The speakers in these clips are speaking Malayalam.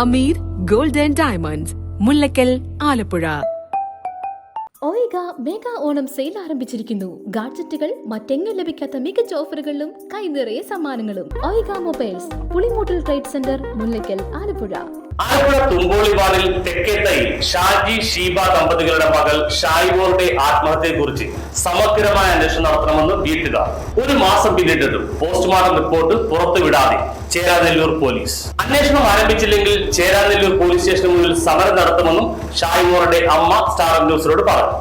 Hameed golden diamonds Mullakkal Alappuzha. Oyika mega Onam sale ആരംഭിച്ചിരിക്കുന്നു. ഗാഡ്ജറ്റുകൾ മറ്റെങ്ങും ലഭിക്കാത്ത മികച്ച ഓഫറുകളിലും കൈനിറയെ സമ്മാനങ്ങളും. Oyika mobiles Pulimoottil trade centre Mullakkal Alappuzha. Alappuzha തുമ്പോളിവാറിൽ Thekkethai Shaji Sheeba ദമ്പതികളുടെ മകൾ ഷായിബോറിന്റെ ആത്മഹത്യയെക്കുറിച്ച് സമഗ്രമായ അന്വേഷണം നടത്തണമെന്ന് വീട്ടുകാർ. ഒരു മാസം പിന്നിട്ടിട്ടും പോസ്റ്റ്മോർട്ടം റിപ്പോർട്ട് പുറത്തുവിടാതെ ചേരാനെല്ലൂർ പോലീസ്. അന്വേഷണം ആരംഭിച്ചില്ലെങ്കിൽ ചേരാനെല്ലൂർ പോലീസ് സ്റ്റേഷന് മുന്നിൽ സമരം നടത്തുമെന്നും ഷായിബോറിന്റെ അമ്മ സ്റ്റാർ ന്യൂസിനോട് പറഞ്ഞു.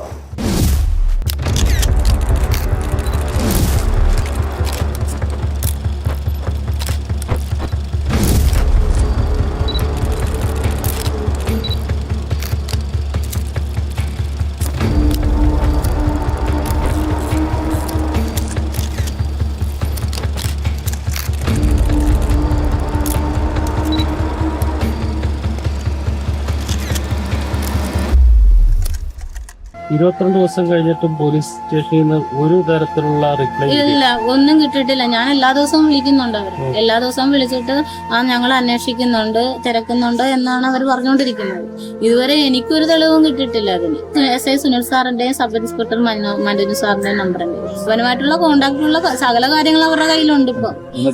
ഇരുപത്തിരണ്ട് ദിവസം കഴിഞ്ഞിട്ടും പോലീസ് സ്റ്റേഷനിൽ നിന്ന് ഒരു തരത്തിലുള്ള റിപ്ലൈ ഇല്ല ഒന്നും കിട്ടിയിട്ടില്ല. ഞാൻ എല്ലാ ദിവസവും വിളിക്കുന്നുണ്ട് അവർ എല്ലാ ദിവസവും വിളിച്ചിട്ട് ആ ഞങ്ങൾ അന്വേഷിക്കുന്നുണ്ട് തിരക്കുന്നുണ്ട് എന്നാണ് അവർ പറഞ്ഞുകൊണ്ടിരിക്കുന്നത്. ഇതുവരെ എനിക്കൊരു തെളിവും കിട്ടിയിട്ടില്ല അതിന്. എസ് ഐ സുനിൽ സാറിന്റെയും സബ് ഇൻസ്പെക്ടർ മനോ മനോജ് സാറിന്റെയും നമ്പറുണ്ട് അവനുമായിട്ടുള്ള കോണ്ടാക്ടുള്ള സകല കാര്യങ്ങൾ അവരുടെ കയ്യിലുണ്ട് ഇപ്പൊ.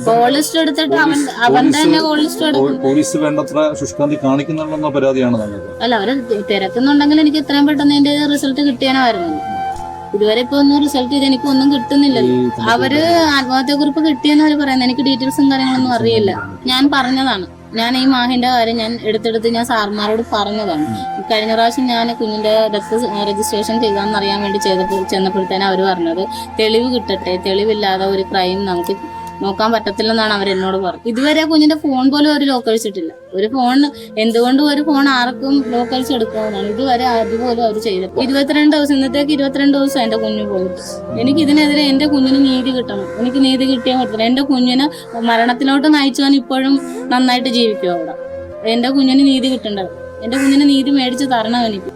കോൾ ലിസ്റ്റ് എടുത്തിട്ട് അവൻ അവൻ തന്നെ കോൾ ലിസ്റ്റ് എടുക്കും. പോലീസ് വേണ്ടത്ര ശുഷ്കാന്തി കാണിക്കുന്നുണ്ടെന്ന പരാതിയാണ് നൽകുന്നത് അല്ല അവർ തിരക്കുന്നുണ്ടെങ്കിൽ എനിക്ക് എത്രയും പെട്ടെന്ന് എന്റെ റിസൾട്ട് കിട്ടിയാനായിരുന്നു ഇതുവരെ ഇപ്പൊ ഒന്നും റിസൾട്ട് ചെയ്ത് എനിക്ക് ഒന്നും കിട്ടുന്നില്ലല്ലോ. അവർ ആത്മഹത്യ കുറിപ്പ് കിട്ടിയെന്ന് അവർ പറയുന്നത് എനിക്ക് ഡീറ്റെയിൽസും കാര്യങ്ങളൊന്നും അറിയില്ല. ഞാൻ പറഞ്ഞതാണ്. ഞാൻ ഈ മാഹിന്റെ കാര്യം ഞാൻ എടുത്തെടുത്ത് ഞാൻ സാർമാരോട് പറഞ്ഞതാണ്. കഴിഞ്ഞ പ്രാവശ്യം ഞാൻ കുഞ്ഞിന്റെ ഡെത്ത് രജിസ്ട്രേഷൻ ചെയ്താന്ന് അറിയാൻ വേണ്ടി ചെയ്തപ്പോൾ ചെന്നപ്പോഴത്തേനും അവർ പറഞ്ഞത്. തെളിവ് കിട്ടട്ടെ തെളിവില്ലാതെ ഒരു ക്രൈം നമുക്ക് നോക്കാൻ പറ്റത്തില്ലെന്നാണ് അവർ എന്നോട് പറഞ്ഞത്. ഇതുവരെ കുഞ്ഞിന്റെ ഫോൺ പോലും അവർ ലോക്കഴിച്ചിട്ടില്ല ഒരു ഫോൺ എന്തുകൊണ്ടും ഒരു ഫോൺ ആർക്കും ലോക്കഴിച്ച് എടുക്കാവുന്നതാണ് ഇതുവരെ അതുപോലും അവർ ചെയ്തപ്പോൾ ഇരുപത്തിരണ്ട് ദിവസം ഇന്നത്തേക്ക് ഇരുപത്തിരണ്ട് ദിവസം എന്റെ കുഞ്ഞു പോയി എനിക്ക് ഇതിനെതിരെ എന്റെ കുഞ്ഞിന് നീതി കിട്ടണം. എനിക്ക് നീതി കിട്ടിയാൽ പറ്റില്ല എന്റെ കുഞ്ഞിന് മരണത്തിലോട്ട് നയിച്ചവൻ ഇപ്പോഴും നന്നായിട്ട് ജീവിക്കും അവിടെ. എന്റെ കുഞ്ഞിന് നീതി കിട്ടേണ്ടത്. എന്റെ കുഞ്ഞിന് നീതി മേടിച്ച് തരണം എനിക്ക്.